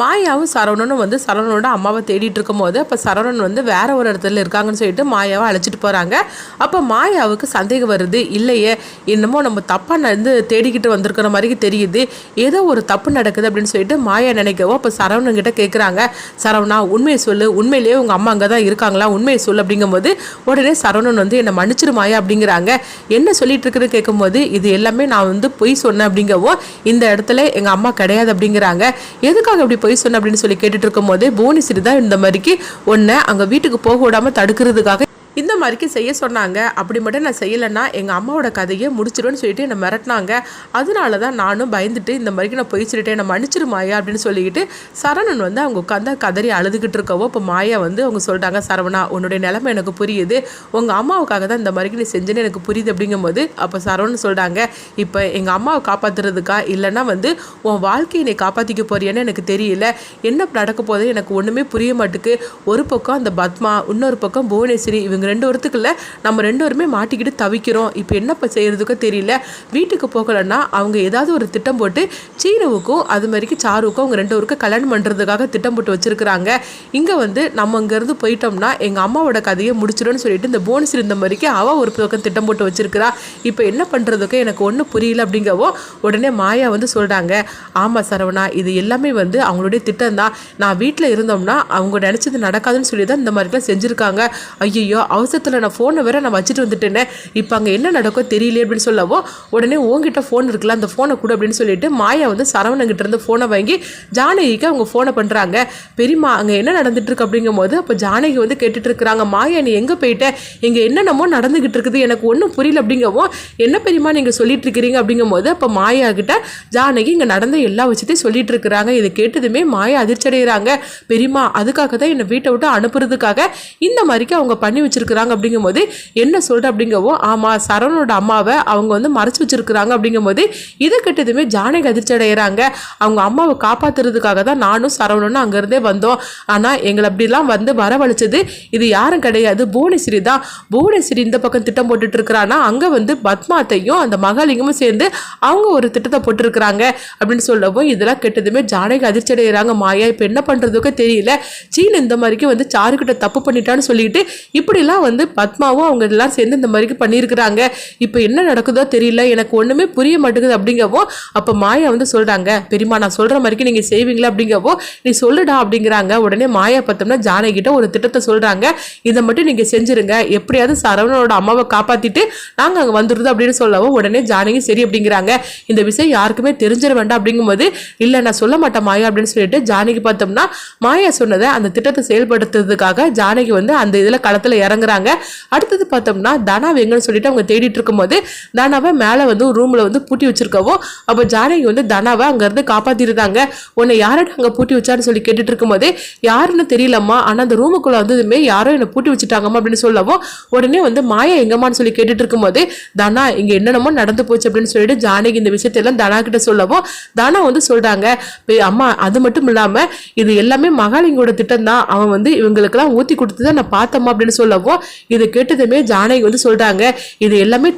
மாயாவும் சரவணனும் வந்து சரவணனோட அம்மாவை தேடிட்டு இருக்கும்போது அப்போ சரவணன் வந்து வேற ஒரு இடத்துல இருக்காங்கன்னு சொல்லிட்டு மாயாவை அழைச்சிட்டு போகிறாங்க அப்போ மாயாவுக்கு சந்தேகம் வருது இல்லையே என்னமோ நம்ம தப்பாக நடந்து தேடிக்கிட்டு வந்திருக்கிற மாதிரி தெரியுது ஏதோ ஒரு தப்பு நடக்குது அப்படின்னு சொல்லிட்டு மாயா நினைக்கவும் அப்போ சரவணன் கிட்ட கேட்குறாங்க சரவணா உண்மையை சொல்லு உண்மையிலேயே உங்கள் அம்மா அங்கே தான் இருக்காங்களா உண்மையை சொல்லு அப்படிங்கும்போது உடனே சரவணன் வந்து என்னை மன்னிச்சிரு மாயா அப்படிங்கிறாங்க. என்ன சொல்லிட்டு இருக்குன்னு கேட்கும்போது இது எல்லாமே நான் வந்து பொய் சொன்னேன் அப்படிங்கவும் இந்த இடத்துல எங்கள் அம்மா கிடையாது அப்படிங்கிறாங்க. எதுக்காக அப்படி பொய் சொன்ன அப்படின்னு சொல்லி கேட்டுட்டு இருக்கும்போது புவனேஸ்வரி தான் இந்த மாதிரிக்கு ஒன்றை அங்கே வீட்டுக்கு போக விடாம தடுக்கிறதுக்காக இந்த மாதிரிக்கு செய்ய சொன்னாங்க. அப்படி மட்டும் நான் செய்யலைன்னா எங்கள் அம்மாவோட கதையை முடிச்சிடுவேன்னு சொல்லிட்டு என்னை மிரட்டினாங்க. அதனால தான் நானும் பயந்துட்டு இந்த மாதிரிக்கு நான் பொய் சொல்லிட்டேன். என்னை மன்னிச்சிரு மாயா அப்படின்னு சொல்லிக்கிட்டு சரவணன் வந்து அவங்க உட்காந்து கதறி அழுதுகிட்டு இருக்கவோ இப்போ மாயா வந்து அவங்க சொல்லிட்டாங்க சரவணா உன்னுடைய நிலைமை எனக்கு புரியுது. உங்கள் அம்மாவுக்காக தான் இந்த மாதிரிக்கு நீ செஞ்சேன்னு எனக்கு புரியுது அப்படிங்கும்போது அப்போ சரவணன் சொல்கிறாங்க இப்போ எங்கள் அம்மாவை காப்பாற்றுறதுக்கா இல்லைன்னா வந்து உன் வாழ்க்கையை நீ காப்பாற்றிக்க போறியான்னு எனக்கு தெரியல. என்ன நடக்க போகுது எனக்கு ஒன்றுமே புரிய மாட்டுக்கு. ஒரு பக்கம் அந்த பத்மா இன்னொரு பக்கம் புவனேஸ்வரி இவங்க ரெண்டு ஒருத்துக்குள்ள நம்ம ரெண்டு பேருமே மாட்டிக்கிட்டு தவிக்கிறோம். இப்போ என்னப்பா செய்கிறதுக்கோ தெரியல. வீட்டுக்கு போகலைன்னா அவங்க ஏதாவது ஒரு திட்டம் போட்டு சீனுவுக்கும் அது மாதிரிக்கு சாருவுக்கும் அவங்க ரெண்டு பேருக்கும் கல்யாணம் பண்ணுறதுக்காக திட்டம் போட்டு வச்சுருக்குறாங்க. இங்கே வந்து நம்ம இங்கேருந்து போயிட்டோம்னா எங்கள் அம்மாவோட கதையை முடிச்சிடும்னு சொல்லிட்டு இந்த போனஸ் இருந்த மாதிரிக்கு அவள் ஒரு பக்கம் திட்டம் போட்டு வச்சிருக்கிறா. இப்போ என்ன பண்ணுறதுக்கு எனக்கு ஒன்றும் புரியல அப்படிங்கவோ உடனே மாயா வந்து சொல்கிறாங்க ஆமாம் சரவணா இது எல்லாமே வந்து அவங்களுடைய திட்டம் தான் நான் வீட்டில் இருந்தோம்னா அவங்க நினச்சது நடக்காதுன்னு சொல்லி தான் இந்த மாதிரிலாம் செஞ்சுருக்காங்க. ஐயோ அவசரத்தில் நான் ஃபோனை வேற நான் வச்சுட்டு வந்துட்டேனே. இப்போ அங்கே என்ன நடக்கும் தெரியலையே அப்படின்னு சொல்லவோ உடனே உங்ககிட்ட ஃபோன் இருக்குல்ல அந்த ஃபோனை கூட அப்படின்னு சொல்லிட்டு மாயா வந்து சரவணங்கிட்ட இருந்து ஃபோனை வாங்கி ஜானகிக்கு அவங்க ஃபோனை பண்ணுறாங்க பெரியம்மா அங்கே என்ன நடந்துட்டு இருக்கு அப்படிங்கும்போது அப்போ ஜானகி வந்து கேட்டுட்டு இருக்கிறாங்க மாயா நீ எங்கே போயிட்ட? இங்கே என்னென்னமோ நடந்துகிட்டு இருக்குது எனக்கு ஒன்றும் புரியல அப்படிங்கவும் என்ன பெரியம்மா நீங்கள் சொல்லிட்டு இருக்கிறீங்க? அப்படிங்கும்போது அப்போ மாயா கிட்ட ஜானகி இங்கே நடந்த எல்லா விஷயத்தையும் சொல்லிட்டு இருக்கிறாங்க. இதை கேட்டதுமே மாயா அதிர்ச்சி அடைகிறாங்க பெரியம்மா அதுக்காக தான் என்னை வீட்டை விட்டு அனுப்புறதுக்காக இந்த மாதிரிக்கு அவங்க பண்ணி வச்சு வச்சிருக்கிறாங்க அப்படிங்கும்போது என்ன சொல்கிற அப்படிங்கவோ ஆமாம் சரவணோட அம்மாவை அவங்க வந்து மறைச்சி வச்சிருக்கிறாங்க அப்படிங்கும்போது இதை கெட்டதுமே ஜானகி அதிர்ச்சி அடைகிறாங்க அவங்க அம்மாவை காப்பாத்துறதுக்காக தான் நானும் சரவணனும் அங்கேருந்தே வந்தோம். ஆனால் எங்களை அப்படிலாம் வந்து வரவழைச்சது இது யாரும் கிடையாது. புவனேஸ்வரி தான். புவனேஸ்வரி இந்த பக்கம் திட்டம் போட்டுட்டு இருக்கிறான்னா அங்கே வந்து பத்மாத்தையும் அந்த மகாலிங்கமும் சேர்ந்து அவங்க ஒரு திட்டத்தை போட்டிருக்கிறாங்க அப்படின்னு சொல்லவும் இதெல்லாம் கெட்டதுமே ஜானகி அதிர்ச்சி அடைகிறாங்க மாயா இப்போ என்ன பண்ணுறதுக்கோ தெரியல. சீன் இந்த மாதிரிக்கு வந்து சாருக்கிட்ட தப்பு பண்ணிட்டான்னு சொல்லிட்டு இதெல்லாம் வந்து பத்மாவும் அவங்க எல்லாம் சேர்ந்து இந்த மாதிரிக்கு பண்ணியிருக்கிறாங்க. இப்போ என்ன நடக்குதோ தெரியல எனக்கு ஒன்றுமே புரிய மாட்டேங்குது அப்படிங்கவும் அப்போ மாயா வந்து சொல்கிறாங்க பெரியம்மா நான் சொல்கிற மாதிரிக்கு நீங்கள் செய்வீங்களா? அப்படிங்கவோ நீ சொல்லுடா அப்படிங்கிறாங்க. உடனே மாயா பார்த்தோம்னா ஜானகிட்ட ஒரு திட்டத்தை சொல்கிறாங்க இதை மட்டும் நீங்கள் செஞ்சுருங்க எப்படியாவது சரவணனோட அம்மாவை காப்பாற்றிட்டு நாங்கள் அங்கே வந்துடுது அப்படின்னு சொல்லவும் உடனே ஜானகி சரி அப்படிங்கிறாங்க. இந்த விஷயம் யாருக்குமே தெரிஞ்சிட வேண்டாம் அப்படிங்கும்போது இல்லை நான் சொல்ல மாட்டேன் மாயா அப்படின்னு சொல்லிட்டு ஜானகி பார்த்தோம்னா மாயா சொன்னதை அந்த திட்டத்தை செயல்படுத்துறதுக்காக ஜானகி வந்து அந்த இதில் களத்தில் இறங்குறாங்க அடுத்தது பார்த்தோம்னா தனா எங்கன்னு சொல்லிட்டு அவங்க தேடிட்டு இருக்கும்போது தனாவை மேலே வந்து ரூமில் வந்து பூட்டி வச்சிருக்கவோ அப்போ ஜானகி வந்து தனாவை அங்கேருந்து காப்பாற்றிருந்தாங்க உன்னை யார்கிட்ட அங்கே பூட்டி வச்சான்னு சொல்லி கேட்டுட்டு இருக்கும்போது யாருன்னு தெரியலம்மா ஆனால் அந்த ரூமுக்குள்ளே வந்ததுமே யாரோ என்னை பூட்டி வச்சுட்டாங்கம்மா அப்படின்னு சொல்லவும் உடனே வந்து மாயா எங்கம்மான்னு சொல்லி கேட்டுட்டு இருக்கும்போது தனா இங்கே என்னென்னமோ நடந்து போச்சு அப்படின்னு சொல்லிட்டு ஜானகி இந்த விஷயத்தெல்லாம் தனா கிட்ட சொல்லவோ தனா வந்து சொல்கிறாங்க அம்மா அது மட்டும் இல்லாமல் இது எல்லாமே மகாலிங்கோட திட்டம் தான் அவன் வந்து இவங்களுக்கெல்லாம் ஊற்றி கொடுத்து தான் நான் பார்த்தம்மா அப்படின்னு சொல்லவும் இது கேட்டதுமே ஜானகி வந்து சொல்கிறாங்க இது எல்லாமே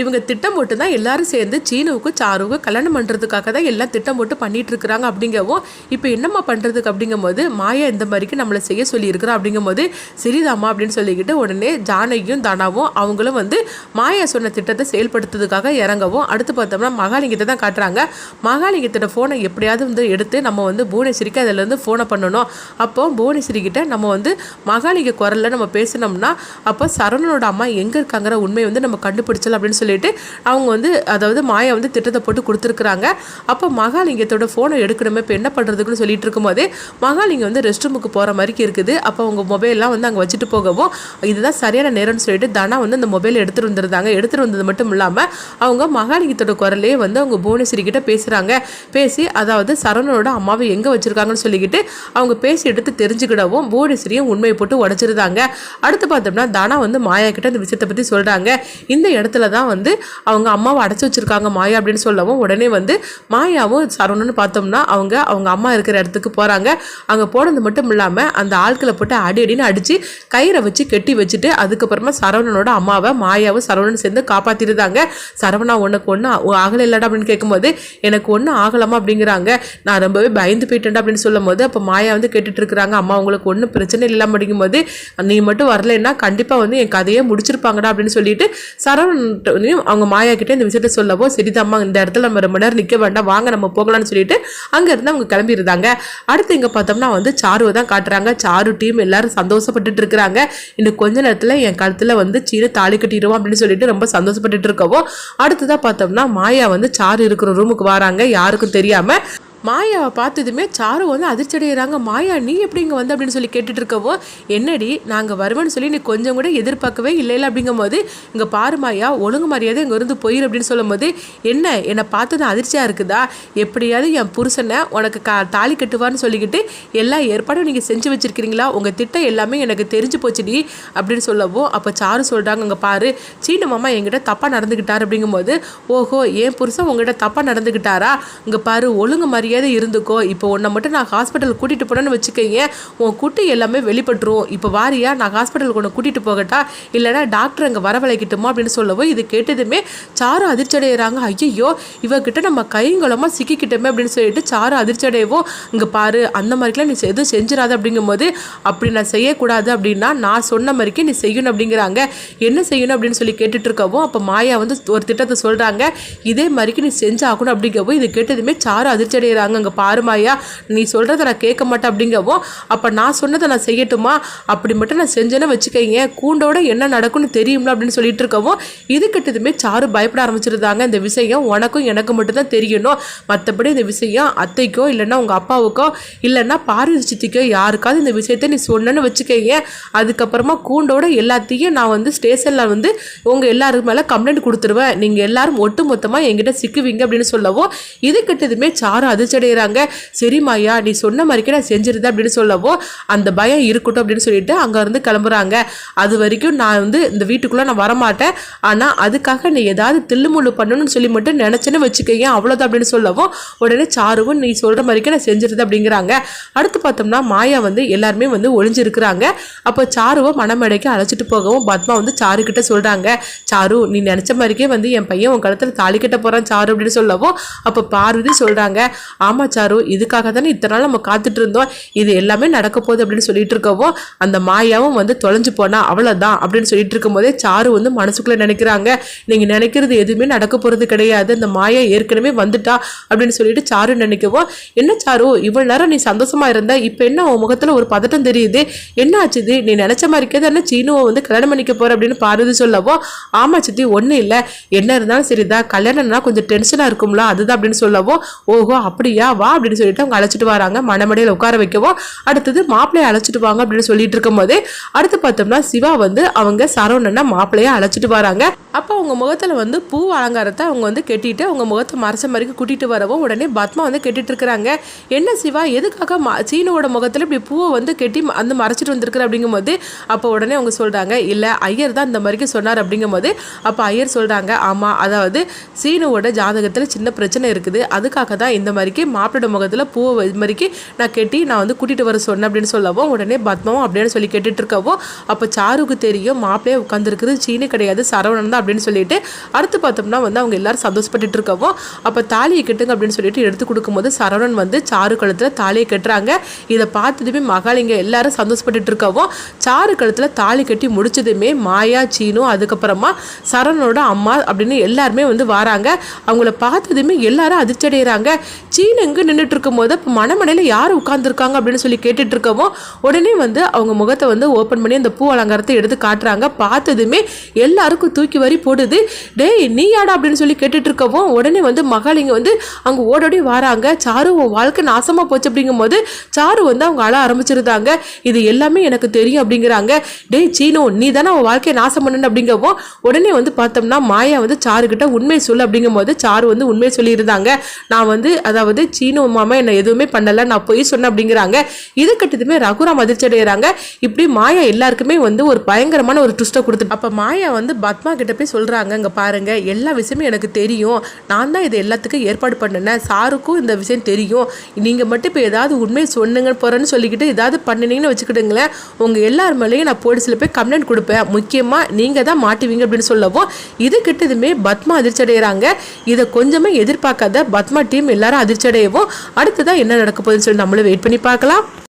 இவங்க திட்டம் போட்டு தான் எல்லாரும் சேர்ந்து சீனுவுக்கும் சாருவுக்கும் கல்யாணம் பண்ணுறதுக்காக தான் எல்லாம் திட்டம் போட்டு பண்ணிட்டு இருக்கிறாங்க அப்படிங்கவும் இப்போ என்னம்மா பண்ணுறதுக்கு அப்படிங்கும்போது மாயா இந்த மாதிரிக்கு நம்மளை செய்ய சொல்லியிருக்கிறா அப்படிங்கும்போது சரிதாம்மா அப்படின்னு சொல்லிக்கிட்டு உடனே ஜானகியும் தனாவும் அவங்களும் வந்து மாயா சொன்ன திட்டத்தை செயல்படுத்துறதுக்காக இறங்கவும் அடுத்து பார்த்தோம்னா மகாலிங்கத்தை தான் காட்டுறாங்க. மகாலிங்கத்தோட ஃபோனை எப்படியாவது வந்து எடுத்து நம்ம வந்து புவனேஸ்வரிக்கு அதிலேருந்து ஃபோனை பண்ணணும். அப்போ புவனேஸ்வரிக்கிட்ட நம்ம வந்து மகாலிங்க குரலில் நம்ம பேசினோம்னா அப்போ சரவணனோட அம்மா எங்கே இருக்காங்கிற உண்மையை வந்து நம்ம கண்டுபிடிச்சலாம் அப்படின்னு சொல்லி சொல்லிட்டு அவங்க வந்து அதாவது மாயா வந்து திட்டத்தை போட்டு கொடுத்துருக்குறாங்க. அப்போ மகாலிங்கத்தோட ஃபோனை எடுக்கணுமே இப்போ என்ன பண்ணுறதுக்குன்னு சொல்லிட்டு இருக்கும்போது மகாலிங்கம் வந்து ரெஸ்ட் ரூமுக்கு போகிற மாதிரி இருக்குது. அப்போ அவங்க மொபைல்லாம் வந்து அங்கே வச்சுட்டு போகவும் இதுதான் சரியான நேரம்னு சொல்லிட்டு தனா வந்து அந்த மொபைல் எடுத்துகிட்டு வந்திருந்தாங்க. எடுத்துகிட்டு வந்தது மட்டும் இல்லாமல் அவங்க மகாலிங்கத்தோட குரலே வந்து அவங்க புவனேஸ்வரி கிட்ட பேசுகிறாங்க பேசி அதாவது சரவணனோட அம்மாவை எங்கே வச்சுருக்காங்கன்னு சொல்லிக்கிட்டு அவங்க பேசி எடுத்து தெரிஞ்சுக்கிடவும் புவனேஸ்வரியும் உண்மையை போட்டு உடச்சிருந்தாங்க. அடுத்து பார்த்தோம்னா தனா வந்து மாயா கிட்ட அந்த விஷயத்தை பற்றி சொல்கிறாங்க இந்த இடத்துல தான் வந்து அவங்க அம்மாவை அடைச்சி வச்சிருக்காங்க மாயா அப்படின்னு சொல்லவும் உடனே வந்து மாயாவும் சரவணன்னு பார்த்தோம்னா அவங்க அவங்க அம்மா இருக்கிற இடத்துக்கு போகிறாங்க அங்கே போனது மட்டும் இல்லாமல் அந்த ஆட்களை போட்டு அடி அடின்னு அடித்து கயிறை வச்சு கெட்டி வச்சுட்டு அதுக்கப்புறமா சரவணனோட அம்மாவை மாயாவும் சரவணன் சேர்ந்து காப்பாற்றிருந்தாங்க சரவணா உனக்கு ஒன்றும் ஆகலை இல்லடா அப்படின்னு கேட்கும்போது எனக்கு ஒன்றும் ஆகலாமா அப்படிங்கிறாங்க. நான் ரொம்பவே பயந்து போயிட்டேன்டா அப்படின்னு சொல்லும் போது அப்போ மாயா வந்து கேட்டுட்டு இருக்கிறாங்க அம்மா உங்களுக்கு ஒன்றும் பிரச்சனை இல்லாமல் அப்படிங்கும்போது நீ மட்டும் வரலைன்னா கண்டிப்பாக வந்து என் கதையே முடிச்சிருப்பாங்கடா அப்படின்னு சொல்லிட்டு சரவணையும் அவங்க மாயா கிட்ட இந்த விஷயத்த சொல்லவும் சரிதாம்மா இந்த இடத்துல நம்ம ரொம்ப நேரம் நிற்க வேண்டாம். வாங்க நம்ம போகலாம்னு சொல்லிட்டு அங்கேருந்து அவங்க கிளம்பியிருந்தாங்க அடுத்து இங்கே பார்த்தோம்னா வந்து சாருவை தான் காட்டுறாங்க. சாரு டீம் எல்லாரும் சந்தோஷப்பட்டுட்டு இருக்கிறாங்க. இன்னும் கொஞ்ச நேரத்தில் என் கழுத்தில் வந்து சீன தாலி கட்டிடுவோம் அப்படின்னு சொல்லிட்டு ரொம்ப சந்தோஷப்பட்டுட்டு இருக்கவும் அடுத்ததாக பார்த்தோம்னா மாயா வந்து சாரு இருக்கிற ரூமுக்கு வராங்க. யாருக்கும் தெரியாமல் மாயாவை பார்த்ததுமே சாரு வந்து அதிர்ச்சி அடைகிறாங்க மாயா நீ எப்படி இங்கே வந்து? அப்படின்னு சொல்லி கேட்டுட்டு இருக்கவோ என்னடி நாங்கள் வருவேன்னு சொல்லி நீ கொஞ்சம் கூட எதிர்பார்க்கவே இல்லை இல்லை அப்படிங்கும்போது இங்கே பாரு மாயா ஒழுங்கு மரியாதை இங்கே இருந்து போயிரு. அப்படின்னு சொல்லும்போது என்ன என்னை பார்த்தது அதிர்ச்சியாக இருக்குதா? எப்படியாவது என் புருஷனை உனக்கு கா தாலி கட்டுவான்னு சொல்லிக்கிட்டு எல்லா ஏற்பாடும் நீங்கள் செஞ்சு வச்சுருக்கிறீங்களா? உங்கள் திட்டம் எல்லாமே எனக்கு தெரிஞ்சு போச்சுடி. அப்படின்னு சொல்லவும் அப்போ சாரு சொல்கிறாங்க இங்கே பாரு சீன மாமா என்கிட்ட தப்பாக நடந்துக்கிட்டார் அப்படிங்கும்போது ஓஹோ என் புருஷன் உங்ககிட்ட தப்பாக நடந்துக்கிட்டாரா இங்கே பாரு ஒழுங்கு மரியாதை இருந்துக்கோ. இப்போ உன்னை மட்டும் நான் ஹாஸ்பிட்டல் கூட்டிகிட்டு போனேன்னு வச்சுக்கோங்க. உன் குட்டி எல்லாமே வெளிப்பட்டுரும். இப்போ வாரியா நான் ஹாஸ்பிட்டலுக்கு உன்னை கூட்டிகிட்டு போகட்டா? இல்லைனா டாக்டர் அங்கே வரவழைக்கட்டுமா அப்படின்னு சொல்லவோ இது கேட்டதுமே சாரும் அதிர்ச்சி அடைகிறாங்க ஐயோ இவகிட்ட நம்ம கைங்கலமாக சிக்கிக்கிட்டோமே அப்படின்னு சொல்லிட்டு சாரும் அதிர்ச்சி அடையவோ இங்கே பாரு அந்த மாதிரிலாம் நீ எதுவும் செஞ்சிடாத அப்படிங்கும்போது அப்படி நான் செய்யக்கூடாது அப்படின்னா நான் சொன்ன மாதிரிக்கு நீ செய்யணும் அப்படிங்கிறாங்க. என்ன செய்யணும் அப்படின்னு சொல்லி கேட்டுட்டு இருக்கவும் அப்போ மாயா வந்து ஒரு திட்டத்தை சொல்கிறாங்க இதே மாதிரிக்கு நீ செஞ்சாகணும் அப்படிங்கவும் இது கேட்டதுமே சாரும் அதிர்ச்சி அடைகிறாங்க அங்கே பாருமாயா நீ சொல்கிறத நான் கேட்க மாட்டேன் அப்படிங்கவோ அப்போ நான் சொன்னதை நான் செய்யட்டுமா? அப்படி மட்டும் நான் செஞ்சேன்னு வச்சுக்கோங்க கூண்டோட என்ன நடக்கும்னு தெரியும்ல அப்படின்னு சொல்லிட்டு இருக்கவும் இது கிட்டதுமே சாரு பயப்பட ஆரம்பிச்சிருந்தாங்க. இந்த விஷயம் உனக்கும் எனக்கு மட்டும்தான் தெரியணும். மற்றபடி இந்த விஷயம் அத்தைக்கோ இல்லைன்னா உங்கள் அப்பாவுக்கோ இல்லைன்னா பார்வதி சித்திக்கோ யாருக்காவது இந்த விஷயத்த நீ சொன்னேன்னு வச்சுக்கோங்க அதுக்கப்புறமா கூண்டோட எல்லாத்தையும் நான் வந்து ஸ்டேஷனில் வந்து உங்கள் எல்லாருக்கு மேலே கம்ப்ளைண்ட் கொடுத்துருவேன். நீங்கள் எல்லாரும் ஒட்டு மொத்தமாக என்கிட்ட சிக்குவீங்க அப்படின்னு சொல்லவோ இது கிட்டதுமே சாரு அது அடைகிறாங்க சரி மாயா நீ சொன்ன மாதிரிக்கே நான் செஞ்சிருந்தேன் அப்படின்னு சொல்லவோ அந்த பயம் இருக்கட்டும் அப்படின்னு சொல்லிட்டு அங்கேருந்து கிளம்புறாங்க. அது வரைக்கும் நான் வந்து இந்த வீட்டுக்குள்ளே நான் வரமாட்டேன். ஆனால் அதுக்காக நீ ஏதாவது தில்லுமுள்ளு பண்ணணும்னு சொல்லி மட்டும் நினச்சேன்னு வச்சுக்கோங்க அவ்வளோதான் அப்படின்னு சொல்லவும் உடனே சாருவும் நீ சொல்கிற மாதிரிக்கே நான் செஞ்சிருந்தேன் அப்படிங்கிறாங்க. அடுத்து பார்த்தோம்னா மாயா வந்து எல்லாருமே வந்து ஒளிஞ்சிருக்கிறாங்க. அப்போ சாருவை மணமேடைக்கு அழைச்சிட்டு போகவும் பத்மா வந்து சாரு கிட்ட சொல்கிறாங்க சாரு நீ நினச்ச மாதிரிக்கே வந்து என் பையன் உன் கழுத்தில் தாலி கட்ட போகிறான் சாரு அப்படின்னு சொல்லவும் அப்போ பார்வதி சொல்கிறாங்க ஆமாம் சாரு இதுக்காக தானே இத்தனை நாள் நம்ம காத்துட்டு இருந்தோம். இது எல்லாமே நடக்க போகுது அப்படின்னு சொல்லிட்டு இருக்கவும் அந்த மாயாவும் வந்து தொலைஞ்சு போனா அவ்வளோதான் அப்படின்னு சொல்லிட்டு இருக்கும்போதே சாரு வந்து மனசுக்குள்ளே நினைக்கிறாங்க. நீங்கள் நினைக்கிறது எதுவுமே நடக்க போகிறது கிடையாது. அந்த மாயா ஏற்கனவே வந்துட்டா அப்படின்னு சொல்லிட்டு சாரு நினைக்கவும் என்ன சாரு இவ்வளோ நேரம் நீ சந்தோஷமா இருந்த? இப்போ என்ன உன் முகத்தில் ஒரு பதட்டம் தெரியுது? என்ன ஆச்சுது நீ நினைச்ச மாதிரிக்கே தானே சீனுவை வந்து கல்யாணம் பண்ணிக்க போற? அப்படின்னு பார்வதி சொல்லவோ ஆமா சித்தி ஒன்றும் இல்லை. என்ன இருந்தாலும் சரிதான். கல்யாணம்னா கொஞ்சம் டென்ஷனாக இருக்கும்ல. அதுதான் அப்படின்னு சொல்லவோ ஓஹோ அப்படி அப்படியா? வா அப்படின்னு சொல்லிட்டு அவங்க அழைச்சிட்டு வராங்க. மணமடையில் உட்கார வைக்கவும் அடுத்தது மாப்பிள்ளையை அழைச்சிட்டு வாங்க அப்படின்னு சொல்லிட்டு இருக்கும்போது அடுத்து பார்த்தோம்னா சிவா வந்து அவங்க சரவணனா மாப்பிள்ளையை அழைச்சிட்டு வராங்க. அப்போ அவங்க முகத்தில் வந்து பூ அலங்காரத்தை அவங்க வந்து கெட்டிட்டு அவங்க முகத்தை மறைச்ச மாதிரி கூட்டிகிட்டு வரவும் உடனே பத்மா வந்து கெட்டிட்டு இருக்கிறாங்க. என்ன சிவா எதுக்காக ம சீனுவோட முகத்தில் இப்படி பூவை வந்து கெட்டி அந்த மறைச்சிட்டு வந்திருக்கிற அப்படிங்கும்போது அப்போ உடனே அவங்க சொல்கிறாங்க இல்லை ஐயர் தான் இந்த மாதிரிக்கு சொன்னார் அப்படிங்கும்போது அப்போ ஐயர் சொல்கிறாங்க ஆமாம் அதாவது சீனுவோட ஜாதகத்தில் சின்ன பிரச்சனை இருக்குது. அதுக்காக தான் இந்த மாதிரிக்கு மாப்பிளோட முகத்தில் பூவை இது மாதிரிக்கு நான் கெட்டி நான் வந்து கூட்டிகிட்டு வர சொன்னேன் அப்படின்னு சொல்லவும் உடனே பத்மாவும் அப்படின்னு சொல்லி கேட்டுட்டு இருக்கவோ அப்போ சாருக்கு தெரியும் மாப்பிள்ளையே உட்காந்துருக்குது சீனு கிடையாது சரவணன் தான் அப்படின்னு சொல்லிட்டு அடுத்து பார்த்தோம்னா வந்து அவங்க எல்லாரும் சந்தோஷப்பட்டுட்டு இருக்கவும் அப்போ தாலியை கட்டுங்க அப்படின்னு சொல்லிட்டு எடுத்து கொடுக்கும்போது சரவணன் வந்து சாரு கழுத்தில் தாலியை கட்டுறாங்க. இதை பார்த்ததுமே மகாலிங்க எல்லாரும் சந்தோஷப்பட்டுட்டு இருக்கவும் சாரு கழுத்தில் தாலி கட்டி முடிச்சதுமே மாயா சீனு அதுக்கப்புறமா சரவணனோட அம்மா அப்படின்னு எல்லாருமே வந்து வராங்க. அவங்கள பார்த்ததுமே எல்லாரும் அதிர்ச்சி அடைகிறாங்க சீனு எங்கே நின்றுட்டு இருக்கும்போது இப்போ மணமனையில் யார் உட்காந்துருக்காங்க அப்படின்னு சொல்லி கேட்டுட்டு இருக்கவும் உடனே வந்து அவங்க முகத்தை வந்து ஓப்பன் பண்ணி அந்த பூ அலங்காரத்தை எடுத்து காட்டுறாங்க. பார்த்ததுமே எல்லாருக்கும் தூக்கி வரி போடுது. டேய் நீ யாடா அப்படின்னு சொல்லி கேட்டுட்டு இருக்கவும் உடனே வந்து மகாலிங்க வந்து அங்கே ஓடோடி வராங்க. சாரு உன் வாழ்க்கை நாசமாக போச்சு அப்படிங்கும்போது சாரு வந்து அவங்க அழ ஆரம்பிச்சிருந்தாங்க. இது எல்லாமே எனக்கு தெரியும் அப்படிங்கிறாங்க. டேய் சீனோ நீ தானே உன் வாழ்க்கையை நாசம் பண்ணணும் அப்படிங்கவும் உடனே வந்து பார்த்தோம்னா மாயா வந்து சாரு கிட்ட உண்மை சொல்லு அப்படிங்கும்போது சாரு வந்து உண்மை சொல்லியிருந்தாங்க. நான் வந்து அதாவது சீனோ மாமா என்னை எதுவுமே பண்ணலை நான் போய் சொன்னேன் அப்படிங்கிறாங்க. இது கட்டதுமே ரகுராம் அதிர்ச்சி அடைகிறாங்க. இப்படி மாயா எல்லாருக்குமே வந்து ஒரு பயங்கரமான ஒரு ட்விஸ்ட்டை கொடுத்து அப்போ மாயா வந்து பத்மா கிட்ட போய் பண்ணி சொல்கிறாங்க இங்கே பாருங்கள் எல்லா விஷயமும் எனக்கு தெரியும். நான் தான் இது எல்லாத்துக்கும் ஏற்பாடு பண்ணினேன். சாருக்கும் இந்த விஷயம் தெரியும். நீங்கள் மட்டும் இப்போ ஏதாவது உண்மையை சொன்னுங்க போகிறேன்னு சொல்லிக்கிட்டு ஏதாவது பண்ணினீங்கன்னு வச்சுக்கிட்டுங்களேன் உங்கள் எல்லார் மேலேயும் நான் போலீஸில் போய் கம்ப்ளைண்ட் கொடுப்பேன். முக்கியமாக நீங்கள் தான் மாட்டுவீங்க அப்படின்னு சொல்லவும் இது கிட்டதுமே பத்மா அதிர்ச்சி அடைகிறாங்க இதை கொஞ்சமே எதிர்பார்க்காத பத்மா டீம் எல்லாரும் அதிர்ச்சி அடையவும் அடுத்ததான் என்ன நடக்க போகுதுன்னு சொல்லி நம்மளும் வெயிட் பண்ணி பார்க்கலாம்.